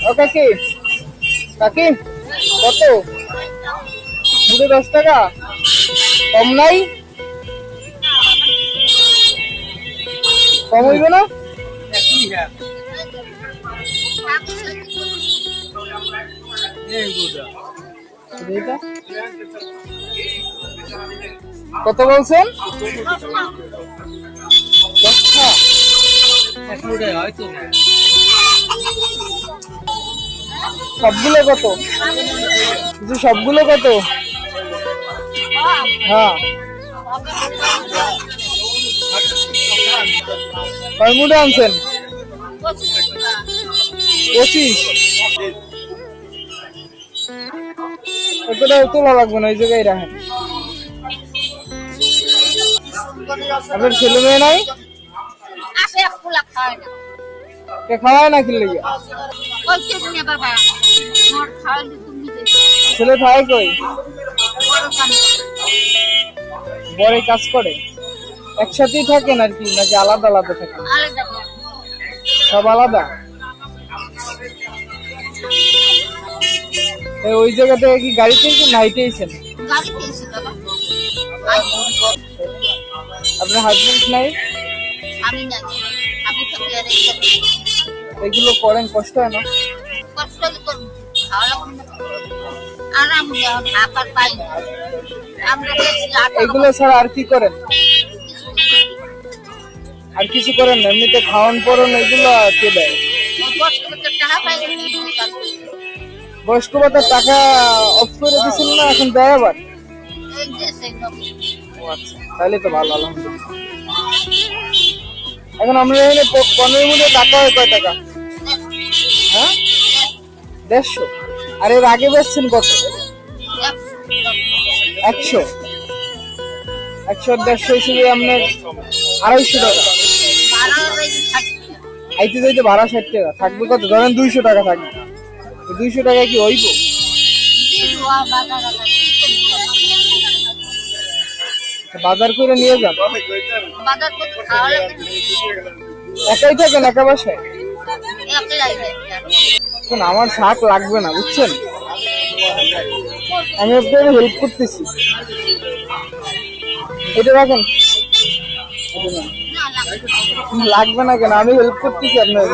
ও কাকি কাকি, কত? দুটো দশ টাকা? কম নাই? কম হইবে না? কত বলছেন? দশটা। সবগুলো কত? কিছু সবগুলো কত? হ্যাঁ। কয় আনছেন? পঁচিশ। এতটা তোলা লাগবে না ওই জায়গায় রাখেন। আপনার ছেলে মেয়ে নাই? কে খাওয়ায় না কিনলে ছেলে থাকে কই? বড় কাজ করে? একসাথেই থাকেন আর কি নাকি আলাদা আলাদা থাকেন সব আলাদা? ওই জায়গা থেকে কি গাড়িতে কি নাইটে বাবা। আপনার হাজবেন্ড নাই? আমি না এগুলো করেন কষ্ট হয় না? কষ্ট আরাম পাই। আমরা এগুলো ছাড়া আর কি করেন? আর কিছু করেন না? এমনিতে খাওয়ান পরন এগুলো কে দেয়। বয়স্ক ভাতার টাকা অফ করে দিছিল না এখন দেয় আবার? আচ্ছা তাহলে তো ভালো আলহামদুলিল্লাহ। এখন আমরা এখানে পনেরো মিনিটে টাকা হয় কয় টাকা? হ্যাঁ? দেড়শো। আর এর আগে বেচছেন কত? একশো। একশো দেড়শো হিসেবে আপনার আড়াইশো টাকা। আইতে যাইতে ভাড়া ষাট টাকা। থাকবে কত? ধরেন দুইশো টাকা থাকবে। দুইশো টাকা কি হইব? বাজার করে নিয়ে যান। একাই থাকেন একা বাসায়? আমার শাক লাগবে না বুঝছেন? আমি আপনাকে হেল্প করতেছি। এটা রাখেন। লাগবে না কেন? আমি হেল্প করতেছি আপনার